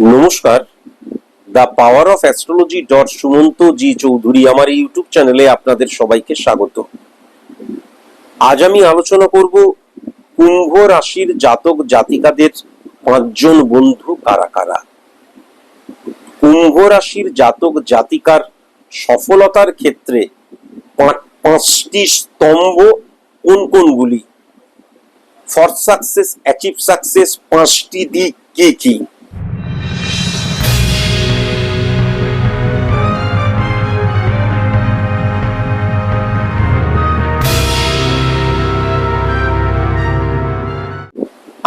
নমস্কার। The power of astrology dot Sumanta G Chowdhury আমার YouTube চ্যানেলে আপনাদের সবাইকে স্বাগত। আজ আমি আলোচনা করব কুম্ভ রাশির জাতক জাতিকাদের পাঁচজন বন্ধু কারা কারা। কুম্ভ রাশির জাতক জাতিকার সফলতার ক্ষেত্রে পাঁচ- পাঁচটি স্তম্ভ কোন কোনগুলি? ফর সাকসেস অ্যাচিভ সাকসেস পাঁচটি দিক কি কি?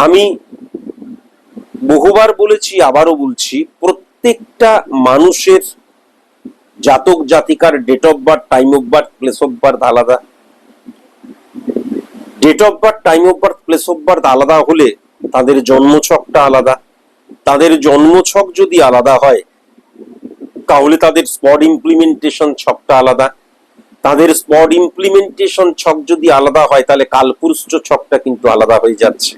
আমি বহুবার বলেছি, আবারও বলছি, প্রত্যেকটা মানুষের জাতক জাতিকার date of birth time of birth place of birth আলাদা। Date of birth time of birth place of birth আলাদা হলে তাদের জন্মছকটা আলাদা। তাদের জন্মছক যদি আলাদা হয়, তাহলে তাদের স্পট ইমপ্লিমেন্টেশন ছকটা আলাদা। তাদের স্পট ইমপ্লিমেন্টেশন ছক যদি আলাদা হয়, তাহলে কালপুরুষ ছকটা কিন্তু আলাদা হয়ে যাচ্ছে।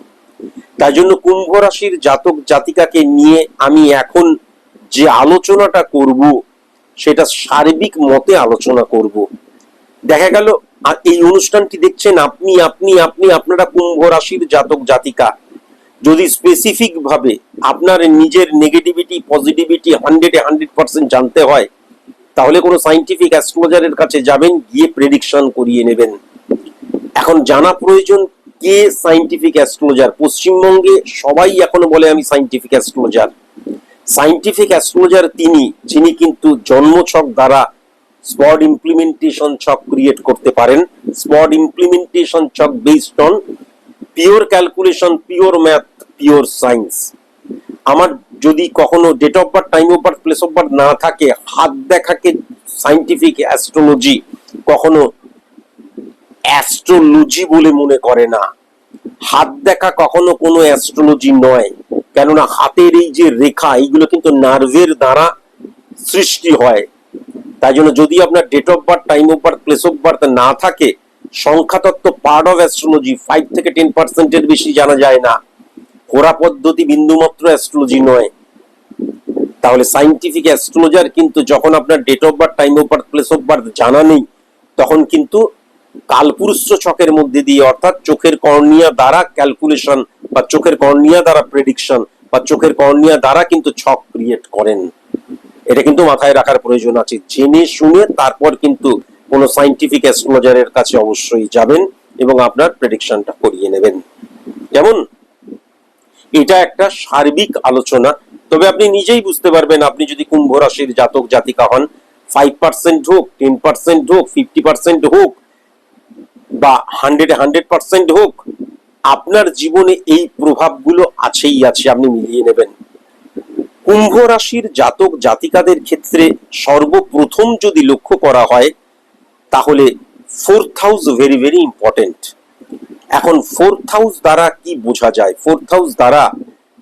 তাই জন্য কুম্ভ রাশির জাতক জাতিকাকে নিয়ে আমি এখন যে আলোচনাটা করব, সেটা সার্বিক মতে আলোচনা করব। দেখা গেল এই অনুষ্ঠানটি দেখছেন আপনি আপনি আপনি, আপনারা কুম্ভ রাশির জাতক জাতিকা। যদি স্পেসিফিক ভাবে আপনার নিজের নেগেটিভিটি পজিটিভিটি হান্ড্রেডে হান্ড্রেড পার্সেন্ট জানতে হয়, তাহলে কোনো সাইন্টিফিক অ্যাস্ট্রোলজারের কাছে যাবেন, গিয়ে প্রেডিকশন করিয়ে নেবেন। এখন জানা প্রয়োজন কে সাইন্টিফিক অ্যাস্ট্রোলজার পশ্চিমবঙ্গে সবাই এখনও বলে আমি সাইন্টিফিক অ্যাস্ট্রোলজার সাইন্টিফিক অ্যাস্ট্রোলজার তিনি, যিনি কিন্তু জন্মছক দ্বারা স্পট ইমপ্লিমেন্টেশন ছক ক্রিয়েট করতে পারেন। স্পট ইমপ্লিমেন্টেশন ছক based on pure calculation pure math pure science আমার যদি কখনো date of birth time of birth place of birth না থাকে, হাত দেখাকে সাইন্টিফিক অ্যাস্ট্রোলজি কখনো অ্যাস্ট্রোলজি বলে মনে করে না। হাত দেখা কখনো কোনো অ্যাস্ট্রোলজি নয়। কেননা হাতের এই যে রেখা, এইগুলো কিন্তু নার্ভের দ্বারা সৃষ্টি হয়। তাই জন্য যদি আপনার date of birth time of birth place of birth না থাকে, সংখ্যাতত্ত্ব পার্ট অফ অ্যাস্ট্রোলজি ফাইভ থেকে টেন পার্সেন্টের বেশি জানা যায় না। কোরা পদ্ধতি বিন্দুমাত্র অ্যাস্ট্রোলজি নয়। তাহলে সাইন্টিফিক অ্যাস্ট্রোলজার কিন্তু যখন আপনার date of birth time of birth place of birth জানা নেই, তখন কিন্তু কালপুরুষ ছকের মধ্যে দিয়ে, অর্থাৎ চোখের কর্নিয়া দ্বারা ক্যালকুলেশন বা চোখের কর্নিয়া দ্বারা প্রেডিকশন বা চোখের কর্নিয়া দ্বারা কিন্তু ছক ক্রিয়েট করেন। এটা কিন্তু মাথায় রাখার প্রয়োজন আছে। জেনে শুনে তারপর কিন্তু কোনো সাইন্টিফিক অ্যাস্ট্রোলজারের কাছে অবশ্যই যাবেন এবং আপনার প্রেডিকশনটা করিয়ে নেবেন। যেমন, এটা একটা সার্বিক আলোচনা। তবে আপনি নিজেই বুঝতে পারবেন, আপনি যদি কুম্ভ রাশির জাতক জাতিকা হন ফাইভ পার্সেন্ট হোক টেন পার্সেন্ট হোক ফিফটি পার্সেন্ট হোক বা হান্ড্রেড হান্ড্রেড পার্সেন্ট হোক, আপনার জীবনে এই প্রভাবগুলো আছেই, আছে, আপনি মিলিয়ে নেবেন। কুম্ভ রাশির জাতক, জাতিকাদের ক্ষেত্রে সর্বপ্রথম যদি লক্ষ্য করা হয়, তাহলে fourth house very very important এখন ফোর্থ হাউস দ্বারা কি বোঝা যায়? ফোর্থ হাউস দ্বারা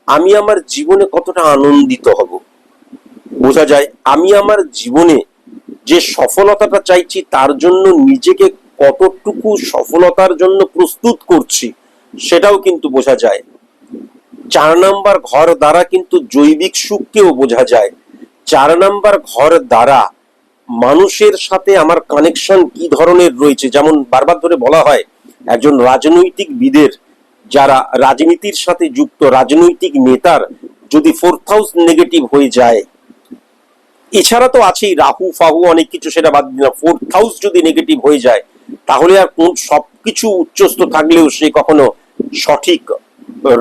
আমি আমার জীবনে কতটা আনন্দিত হব? বোঝা যায়, আমি আমার জীবনে যে সফলতাটা চাইছি, তার জন্য নিজেকে কতটুকু সফলতার জন্য প্রস্তুত করছি সেটাও কিন্তু বোঝা যায়। চার নাম্বার ঘর দ্বারা কিন্তু জৈবিক সুখকেও বোঝা যায়। চার নাম্বার ঘর দ্বারা মানুষের সাথে আমার কানেকশন কি ধরনের রয়েছে? যেমন বারবার ধরে বলা হয়, একজন রাজনৈতিক বিদের যারা রাজনীতির সাথে যুক্ত, রাজনৈতিক নেতার যদি ফোর্থ হাউস নেগেটিভ হয়ে যায়, এছাড়া তো আছেই, রাহু ফাহু অনেক কিছু সেটা বাদ দিলাম। ফোর্থ হাউস যদি নেগেটিভ হয়ে যায় তাহলে আর কোন সবকিছু উচ্চস্থ থাকলেও সে কখনো সঠিক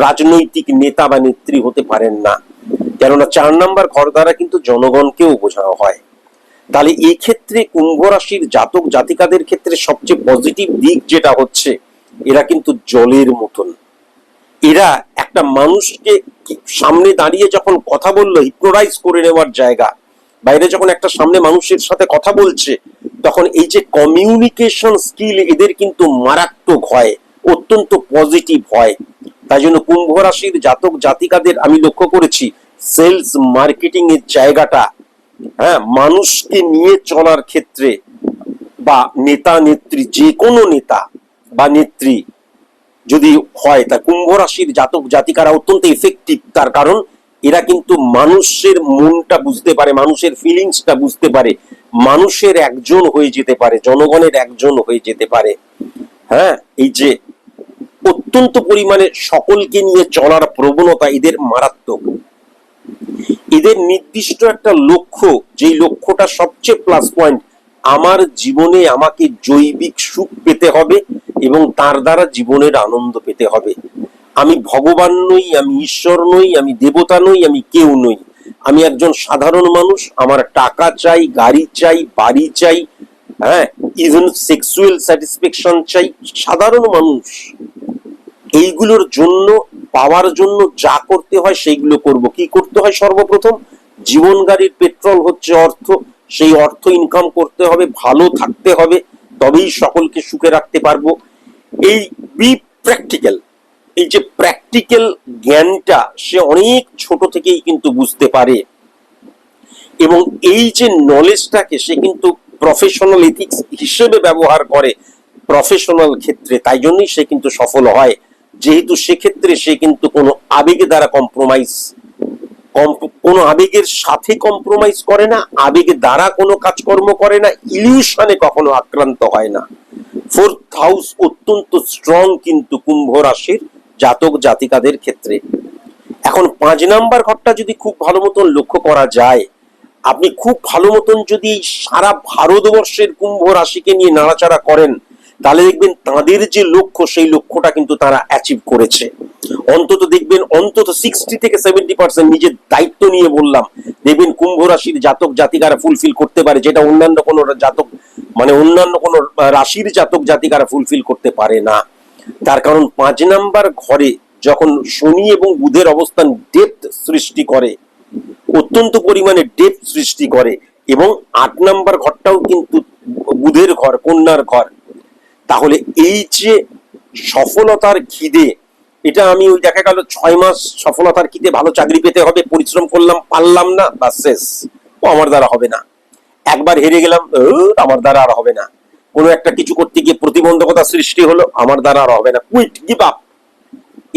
রাজনৈতিক নেতা বা নেত্রী হতে পারেন না। কেননা চার নাম্বার ঘর দ্বারা কিন্তু জনগণকেও বোঝানো হয়। তাহলে এই ক্ষেত্রে কুম্ভ রাশির জাতক জাতিকাদের ক্ষেত্রে সবচেয়ে পজিটিভ দিক যেটা হচ্ছে, এরা কিন্তু জলের মতন। এরা একটা মানুষকে সামনে দাঁড়িয়ে যখন কথা বলল হিপ্নোটাইজ করে নেওয়ার জায়গা, বাইরে যখন একটা সামনে মানুষের সাথে কথা বলছে তখন এই যে কমিউনিকেশন স্কিল এদের কিন্তু মারাত্মক হয়, অত্যন্ত পজিটিভ হয়। তাই জন্য কুম্ভ রাশির জাতক জাতিকাদের আমি লক্ষ্য করেছি সেলস মার্কেটিং এর জায়গাটা হ্যাঁ মানুষকে নিয়ে চলার ক্ষেত্রে বা নেতা নেত্রী, যে কোনো নেতা বা নেত্রী যদি হয়, তা কুম্ভ রাশির জাতক জাতিকারা অত্যন্ত এফেক্টিভ তার কারণ এরা কিন্তু মানুষের মনটা বুঝতে পারে, মানুষের ফিলিংসটা বুঝতে পারে। মানুষের একজন হয়ে যেতে পারে, জনগণের একজন হয়ে যেতে পারে। হ্যাঁ এই যে অত্যন্ত পরিমাণে সকলকে নিয়ে চলার প্রবণতা এদের মারাত্মক। এদের নির্দিষ্ট একটা লক্ষ্য, যেই লক্ষ্যটা সবচেয়ে প্লাস পয়েন্ট আমার জীবনে আমাকে জৈবিক সুখ পেতে হবে এবং তার দ্বারা জীবনের আনন্দ পেতে হবে। আমি ভগবান নই, আমি ঈশ্বর নই, আমি দেবতা নই, আমি কেউ নই। আমি একজন সাধারণ মানুষ, আমার টাকা চাই, গাড়ি চাই, বাড়ি চাই হ্যাঁ ইভেন সেক্সুয়াল স্যাটিসফ্যাকশন চাই, সাধারণ মানুষ। এইগুলোর জন্য, পাওয়ার জন্য যা করতে হয়, সেইগুলো করব। কি করতে হয় সর্বপ্রথম? জীবন গাড়ির পেট্রোল হচ্ছে অর্থ, সেই অর্থ ইনকাম করতে হবে, ভালো থাকতে হবে, তবেই সকলকে সুখে রাখতে পারব। এই বি প্র্যাকটিক্যাল এই যে প্র্যাকটিক্যাল জ্ঞানটা সে অনেক ছোট থেকেই কিন্তু বুঝতে পারে। এবং এই যে নলেজটাকে সে কিন্তু প্রফেশনাল এথিক্স হিসেবে ব্যবহার করে প্রফেশনাল ক্ষেত্রে, তাই জন্যই সে কিন্তু সফল হয়। যেহেতু সেক্ষেত্রে সে কিন্তু কোনো আবেগে দ্বারা কম্প্রোমাইজ কোনো আবেগের সাথে কম্প্রোমাইজ করে না আবেগে দ্বারা কোনো কাজকর্ম করে না ইলিউশনে কখনো আক্রান্ত হয় না। ফোর্থ হাউস অত্যন্ত স্ট্রং কিন্তু কুম্ভ রাশির। জাতক জাতিকাদের ক্ষেত্রে। এখন পাঁচ নাম্বার ঘরটা যদি খুব ভালো মতন লক্ষ্য করা যায়, আপনি খুব ভালো মতন যদি সারা ভারতবর্ষের কুম্ভ রাশিকে নিয়ে নাড়াচাড়া করেন, তাহলে দেখবেন তাদের যে লক্ষ্য, সেই লক্ষ্যটা কিন্তু তারা অ্যাচিভ করেছে। অন্তত দেখবেন, অন্তত সিক্সটি থেকে সেভেন্টি পার্সেন্ট নিজের দায়িত্ব নিয়ে বললাম, দেখবেন কুম্ভ রাশির জাতক জাতিকারা ফুলফিল করতে পারে, যেটা অন্যান্য কোনো জাতক মানে অন্যান্য কোনো রাশির জাতক জাতিকারা ফুলফিল করতে পারে না। তার কারণ পাঁচ নাম্বার ঘরে যখন শনি এবং বুধের অবস্থান ডেপথ সৃষ্টি করে, অত্যন্ত পরিমাণে ডেপথ সৃষ্টি করে এবং আট নাম্বার ঘরটাও কিন্তু বুধের ঘর, কন্যার ঘর। তাহলে এই যে সফলতার খিদে, এটা আমি ওই দেখা গেল ছয় মাস সফলতার খিদে, ভালো চাকরি পেতে হবে, পরিশ্রম করলাম, পারলাম না বা শেষ। ও আমার দ্বারা হবে না। একবার হেরে গেলাম আমার দ্বারা আর হবে না। কোনো একটা কিছু করতে গিয়ে প্রতিবন্ধকতা সৃষ্টি হলো, আমার দ্বারা আর হবে না। কুইট গিভ আপ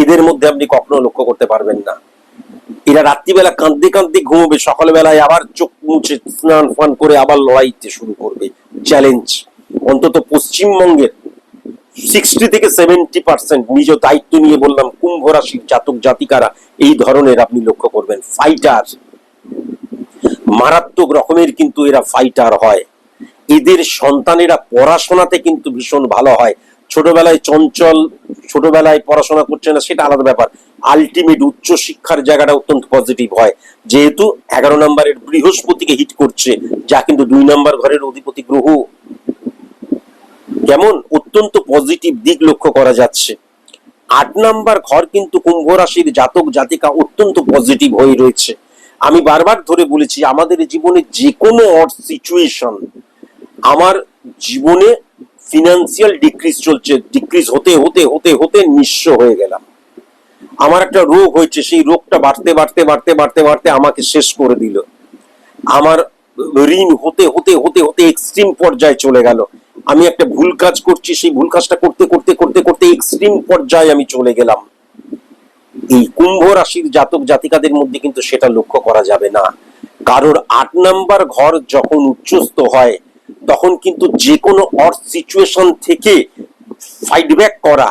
এদের মধ্যে আপনি কখনো লক্ষ্য করতে পারবেন না। এরা রাত্রিবেলা কাঁদতে কাঁদতে ঘুমোবে, সকালবেলায় আবার চোখ মুছে স্নান ফান করে আবার লড়াইতে শুরু করবে। চ্যালেঞ্জ অন্তত পশ্চিমবঙ্গের সিক্সটি থেকে সেভেন্টি পার্সেন্ট নিজ দায়িত্ব নিয়ে বললাম, কুম্ভ রাশির জাতক জাতিকারা এই ধরনের আপনি লক্ষ্য করবেন। ফাইটার মারাত্মক রকমের কিন্তু এরা ফাইটার হয়। এদের সন্তানেরা পড়াশোনাতে কিন্তু ভীষণ ভালো হয়। ছোটবেলায় চঞ্চল, ছোটবেলায় পড়াশোনা করছে না, সেটা আলাদা ব্যাপার। আলটিমেট উচ্চ শিক্ষার জায়গাটা অত্যন্ত পজিটিভ হয়। যেহেতু এগারো নম্বরের বৃহস্পতিকে হিট করছে, যা কিন্তু দুই নম্বর ঘরের অধিপতি গ্রহ। কেমন? অত্যন্ত পজিটিভ দিক লক্ষ্য করা যাচ্ছে। আট নাম্বার ঘর কিন্তু কুম্ভ রাশির জাতক, জাতিকা অত্যন্ত পজিটিভ হয়ে রয়েছে। আমি বারবার ধরে বলেছি, আমাদের জীবনে যে কোনো সিচুয়েশন আমার জীবনে ফিনান্সিয়াল ডিক্রিজ চলছে ডিক্রিজ হতে হতে হতে হতে নিঃস্ব হয়ে গেলাম। আমার একটা রোগ হয়েছে, সেই রোগটা বাড়তে বাড়তে বাড়তে বাড়তে বাড়তে আমাকে শেষ করে দিল। আমার ঋণ হতে হতে হতে হতে এক্সট্রিম পর্যায়ে চলে গেল। আমি একটা ভুল কাজ করছি, সেই ভুল কাজটা করতে করতে করতে করতে এক্সট্রিম পর্যায়ে আমি চলে গেলাম। এই কুম্ভ রাশির জাতক জাতিকাদের মধ্যে কিন্তু সেটা লক্ষ্য করা যাবে না। কারোর আট নাম্বার ঘর যখন উচ্চস্থ হয় তখন কিন্তু যে কোনো অর্থ সিচুয়েশন থেকে ফাইট ব্যাক করা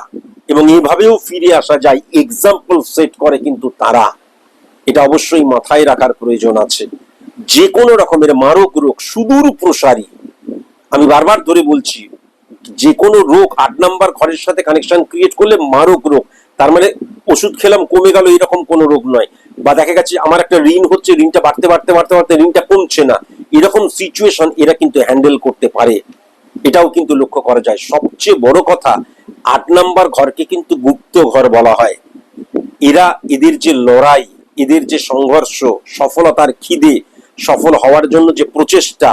এবং এভাবেও ফিরে আসা যায় এক্সাম্পল সেট করে কিন্তু তারা। এটা অবশ্যই মাথায় রাখার প্রয়োজন আছে। যে কোনো রকমের মারক রোগ, সুদূর প্রসারী। আমি বারবার ধরে বলছি যে কোনো রোগ, আট নাম্বার ঘরের সাথে কানেকশন ক্রিয়েট করলে মারক রোগ তার মানে ওষুধ খেলাম, কমে গেল, এরকম কোনো রোগ নয়। বা দেখা গেছে আমার একটা ঋণ হচ্ছে, ঋণটা বাড়তে বাড়তে বাড়তে বাড়তে ঋণটা কমছে না। এরকম সিচুয়েশন এরা কিন্তু হ্যান্ডেল করতে পারে। এটাও কিন্তু লক্ষ্য করা যায়। সবচেয়ে বড় কথা, আট নাম্বার ঘরকে কিন্তু গুপ্ত ঘর বলা হয়। এরা এদের যে লড়াই, এদের যে সংঘর্ষ, সফলতার খিদে, সফল হওয়ার জন্য যে প্রচেষ্টা,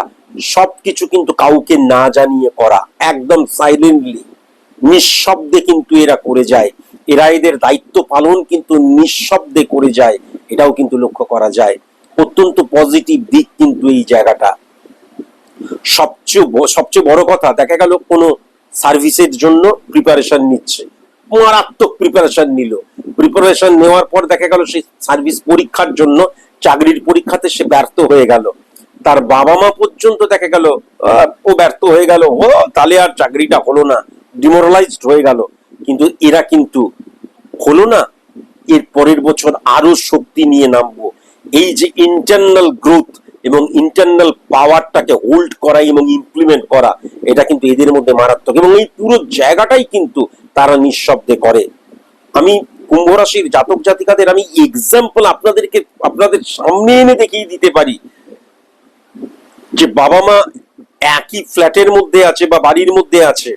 সবকিছু কিন্তু কাউকে না জানিয়ে করা। একদম সাইলেন্টলি নিঃশব্দে কিন্তু এরা করে যায়। এরা এদের দায়িত্ব পালন কিন্তু নিঃশব্দে করে যায়, এটাও কিন্তু লক্ষ্য করা যায়। অত্যন্ত পজিটিভ দিক কিন্তু এই জায়গাটা। সবচেয়ে সবচেয়ে বড় কথা, দেখা গেল কোনো সার্ভিসের জন্য প্রিপারেশন নিচ্ছে। মারাত্মক প্রিপারেশন নিল। প্রিপারেশন নেওয়ার পর দেখা গেল সে সার্ভিস পরীক্ষার জন্য, চাকরির পরীক্ষাতে সে ব্যর্থ হয়ে গেল। তার বাবা মা পর্যন্ত দেখা গেল ও ব্যর্থ হয়ে গেল, ও তাহলে আর চাকরিটা হলো না ডিমোরালাইজড হয়ে গেল। কিন্তু এরা কিন্তু হলো না, এর পরের বছর আরও শক্তি নিয়ে নামবো। এই যে ইন্টারনাল গ্রোথ এবং ইন্টারনাল পাওয়ারটাকে হোল্ড করা এবং ইমপ্লিমেন্ট করা, এটা কিন্তু এদের মধ্যে মারাত্মক। এবং এই পুরো জায়গাটাই কিন্তু তারা নিঃশব্দে করে। আমি কুম্ভ রাশির জাতক জাতিকাদের আমি এক্সাম্পল আপনাদেরকে, আপনাদের সামনে এনে দেখিয়ে দিতে পারি। যে বাবা মা একই ফ্ল্যাটের মধ্যে আছে বা বাড়ির মধ্যে আছে।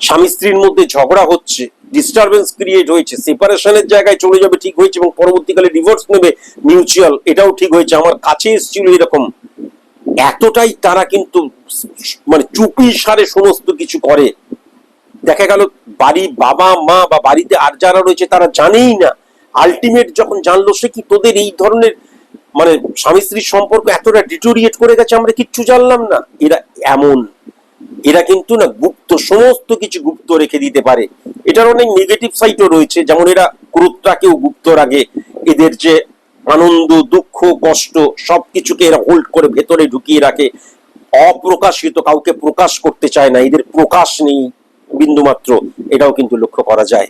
স্বামী স্ত্রীর মধ্যে ঝগড়া হচ্ছে ডিস্টারবেন্স ক্রিয়েট হয়েছে সেপারেশনের জায়গায় চলে যাবে ঠিক হয়েছে এবং পরবর্তীকালে ডিভোর্স নেবে মিউচুয়াল এটাও ঠিক হয়েছে। আমার কাছে এসেছিল এরকম। এতটাই তারা কিন্তু মানে চুপি সারে সমস্ত কিছু করে। দেখা গেল বাড়ি বাবা, মা বা বাড়িতে আর যারা রয়েছে তারা জানেই না। আলটিমেট যখন জানলো সে কি তোদের এই ধরনের মানে স্বামী স্ত্রীর সম্পর্ক এতটা ডিটোরিয়েট করে গেছে আমরা কিচ্ছু জানলাম না। এরা এমন। এরা কিন্তু না গুপ্ত, সমস্ত কিছু গুপ্ত রেখে দিতে পারে। এটার অনেক নেগেটিভ সাইডও রয়েছে, যেমন এরা ক্রোধটাকেও গুপ্ত রাখে। এদের যে আনন্দ, দুঃখ, কষ্ট, সবকিছুকে এরা হোল্ড করে ভেতরে ঢুকিয়ে রাখে। অপ্রকাশিত কাউকে প্রকাশ করতে চায় না, এদের প্রকাশ নেই বিন্দুমাত্র, এটাও কিন্তু লক্ষ্য করা যায়।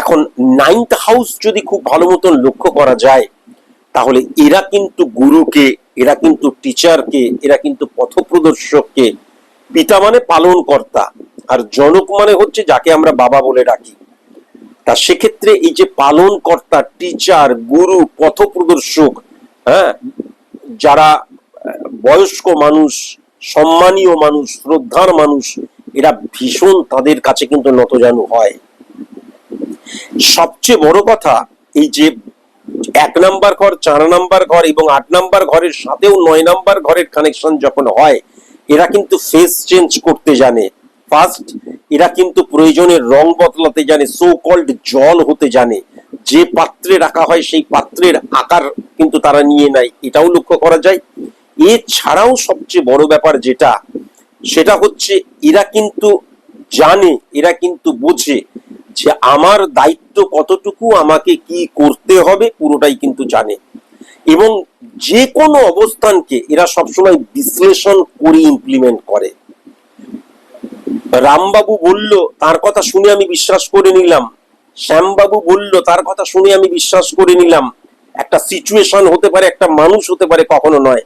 এখন নাইন্থ হাউস যদি খুব ভালো মতন লক্ষ্য করা যায়, তাহলে এরা কিন্তু গুরুকে, এরা কিন্তু টিচারকে এরা কিন্তু পথপ্রদর্শককে পিতা মানে পালন কর্তা আর জনক মানে হচ্ছে যাকে আমরা বাবা বলে ডাকি। তা সেক্ষেত্রে এই যে পালন কর্তা টিচার গুরু, পথপ্রদর্শক হ্যাঁ যারা বয়স্ক মানুষ, সম্মানীয় মানুষ, শ্রদ্ধার মানুষ, এরা ভীষণ তাদের কাছে কিন্তু নতজানু হয়। সবচেয়ে বড় কথা, এই যে এক নাম্বার ঘর, চার নাম্বার ঘর এবং আট নাম্বার ঘরের সাথেও নয় নাম্বার ঘরের কানেকশন যখন হয় এরা কিন্তু ফেস চেঞ্জ করতে জানে। ফার্স্ট এরা কিন্তু প্রয়োজনের রং বদলাতে জানে সো কল্ড জল হতে জানে। যে পাত্রে রাখা হয় সেই পাত্রের আকার কিন্তু তারা নিয়ে নেয়, এটাও লক্ষ্য করা যায়। এছাড়াও সবচেয়ে বড় ব্যাপার যেটা, সেটা হচ্ছে এরা কিন্তু জানে, এরা কিন্তু বোঝে যে আমার দায়িত্ব কতটুকু, আমাকে কি করতে হবে, পুরোটাই কিন্তু জানে। এবং যে কোনো অবস্থানকে এরা সবসময় বিশ্লেষণ করে ইমপ্লিমেন্ট করে। রামবাবু বলল, তার কথা শুনে আমি বিশ্বাস করে নিলাম। শ্যামবাবু বলল, তার কথা শুনে আমি বিশ্বাস করে নিলাম। একটা সিচুয়েশন হতে পারে, একটা মানুষ হতে পারে, কখনো নয়।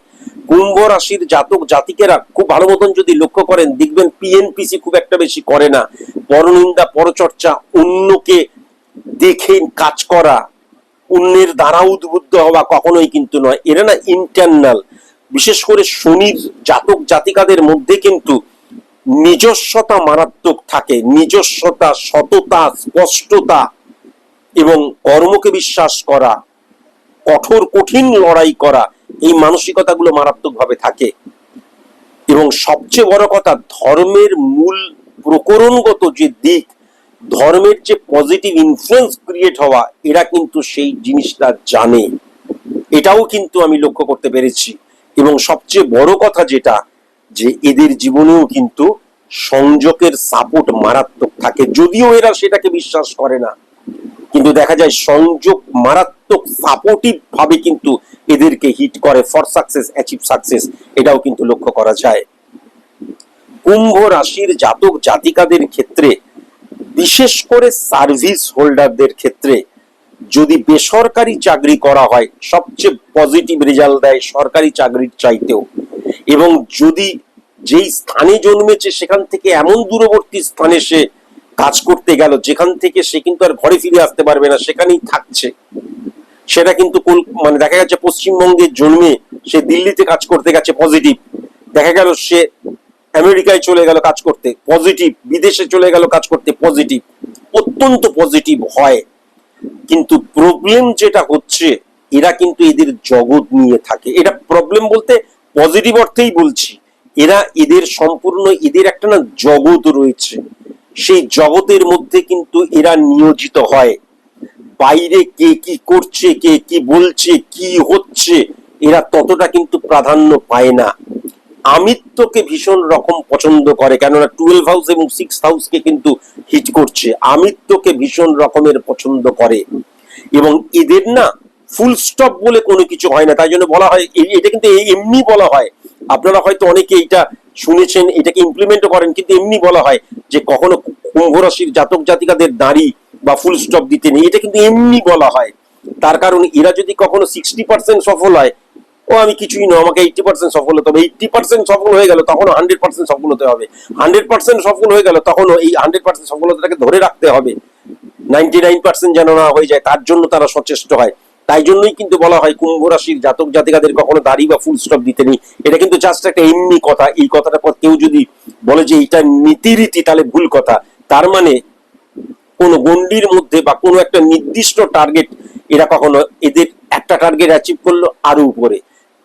কুম্ভ রাশির জাতক জাতিকেরা খুব ভালো মতন যদি লক্ষ্য করেন, দেখবেন পিএনপিসি খুব একটা বেশি করে না। পরনিন্দা, পরচর্চা, অন্যকে দেখে কাজ করা অন্যের দ্বারা উদ্বুদ্ধ হওয়া কখনোই কিন্তু নয়। এরা না ইন্টারনাল বিশেষ করে শনির জাতক জাতিকাদের মধ্যে কিন্তু নিজস্বতা মারাত্মক থাকে। নিজস্বতা, সততা, স্পষ্টতা এবং কর্মকে বিশ্বাস করা, কঠোর, কঠিন লড়াই করা, এই মানসিকতাগুলো মারাত্মকভাবে থাকে। এবং সবচেয়ে বড় কথা, ধর্মের মূল প্রকরণগত যে দিক ধর্মের যে পজিটিভ ইনফ্লুয়েন্স ক্রিয়েট হওয়া, এরা কিন্তু সেই জিনিসটা জানে। এটাও কিন্তু আমি লক্ষ্য করতে পেরেছি। এবং সবচেয়ে বড় কথা যেটা, যে এদের জীবনেও কিন্তু সংযোগের সাপোর্ট মারাত্মক থাকে। যদিও এরা সেটাকে বিশ্বাস করে না, কিন্তু দেখা যায় সংযোগ মারাত্মক সাপোর্টিভ ভাবে কিন্তু এদেরকে হিট করে। ফর সাকসেস অ্যাচিভ সাকসেস এটাও কিন্তু লক্ষ্য করা যায়। কুম্ভ রাশির জাতক জাতিকাদের ক্ষেত্রে বিশেষ করে সার্ভিস হোল্ডারদের ক্ষেত্রে যদি বেসরকারি চাকরি করা হয়, সবচেয়ে পজিটিভ রেজাল্ট দেয় সরকারি চাকরির চাইতেও। এবং যদি যেই স্থানে জন্মেছে, সেখান থেকে এমন দূরবর্তী স্থানে সে কাজ করতে গেল, যেখান থেকে সে কিন্তু আর ঘরে ফিরে আসতে পারবে না, সেখানেই থাকছে। সেটা কিন্তু মানে দেখা গেছে পশ্চিমবঙ্গে জন্মে সে দিল্লিতে কাজ করতে গেছে পজিটিভ দেখা গেল সে আমেরিকায় চলে গেল কাজ করতে পজিটিভ বিদেশে চলে গেল কাজ করতে পজিটিভ অত্যন্ত পজিটিভ হয়। কিন্তু প্রবলেম যেটা হচ্ছে, এরা কিন্তু এদের জগৎ নিয়ে থাকে। এটা প্রবলেম বলতে পজিটিভ অর্থেই বলছি। এরা এদের সম্পূর্ণ, এদের একটা না জগৎ রয়েছে। সেই জগতের মধ্যে কিন্তু এরা নিয়োজিত হয়। বাইরে কে কি করছে, কে কি বলছে, কি হচ্ছে, এরা ততটা কিন্তু প্রাধান্য পায় না। আমিত্বকে ভীষণ রকম পছন্দ করে, কেননা টুয়েলভ হাউস এবং সিক্স হাউসকে কিন্তু হিট করছে। আমিত্বকে ভীষণ রকমের পছন্দ করে। এবং এদের না ফুল স্টপ বলে কোনো কিছু হয় না, তাই জন্য বলা হয় এটা কিন্তু এমনি বলা হয়। আপনারা হয়তো অনেকে এটা শুনেছেন, এটাকে ইমপ্লিমেন্টও করেন, কিন্তু এমনি বলা হয় যে কখনো কুম্ভ রাশির জাতক জাতিকাদের দাঁড়ি বা ফুল স্টপ দিতে নেই, এটা কিন্তু এমনি বলা হয়। তার কারণ এরা যদি কখনো সিক্সটি পার্সেন্ট সফল হয় ও আমি কিছুই নয়, আমাকে এইটটি পার্সেন্ট সফল হতে হবে। এইটটি পার্সেন্ট সফল হয়ে গেল তখন হান্ড্রেড পার্সেন্ট সফল হতে হবে। হান্ড্রেড পার্সেন্ট সফল হয়ে গেল তখনও এই হান্ড্রেড পার্সেন্ট সফলতাটাকে ধরে রাখতে হবে। নাইনটি নাইন পার্সেন্ট যেন না হয়ে যায়, তার জন্য তারা সচেষ্ট হয়। তাই জন্যই কিন্তু বলা হয় কুম্ভ রাশির জাতক জাতিকাদের কখনো দাড়ি বা ফুল স্টপ দিতে নেই। এটা কিন্তু জাস্ট একটা এমনি কথা। এই কথাটা পর কেউ যদি বলে যে এটা নীতিরীতি, তাহলে ভুল কথা। তার মানে কোন গন্ডির মধ্যে বা কোনো একটা নির্দিষ্ট টার্গেট এরা কখনো এদের একটা টার্গেট অ্যাচিভ করল আরও উপরে।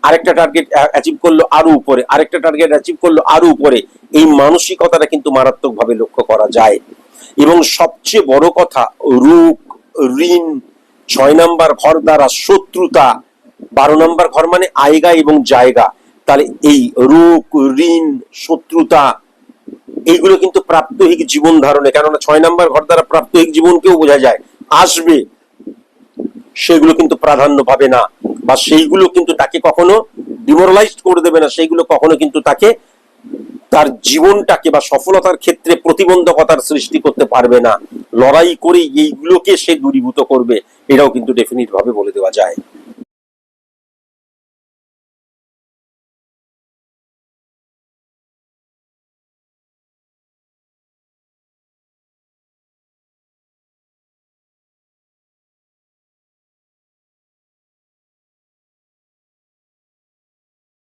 আরেকটা টার্গেট অ্যাচিভ করল আরও উপরে, আরেকটা টার্গেট অ্যাচিভ করল আরও উপরে। এই মানসিকতাটা কিন্তু মারাত্মকভাবে লক্ষ্য করা যায়। এবং সবচেয়ে বড় কথা রোগ ঋণ, ছয় নাম্বার ঘর দ্বারা শত্রুতা, বারো নাম্বার ঘর মানে আয়গা এবং জায়গা। তাহলে এই রোগ ঋণ, শত্রুতা, এইগুলো কিন্তু প্রাপ্তহিক জীবন ধারণে, কেননা ছয় নাম্বার ঘর দ্বারা প্রাপ্তহিক জীবনকেও বোঝা যায়। আসবে সেগুলো কিন্তু প্রাধান্য পাবে না, বা সেইগুলো কিন্তু তাকে কখনো ডিমোরালাইজড করে দেবে না, সেইগুলো কখনো কিন্তু তাকে তার জীবনটাকে বা সফলতার ক্ষেত্রে প্রতিবন্ধকতার সৃষ্টি করতে পারবে না। লড়াই করে এইগুলোকে সে দূরীভূত করবে, এটাও কিন্তু ডেফিনিট ভাবে বলে দেওয়া যায়।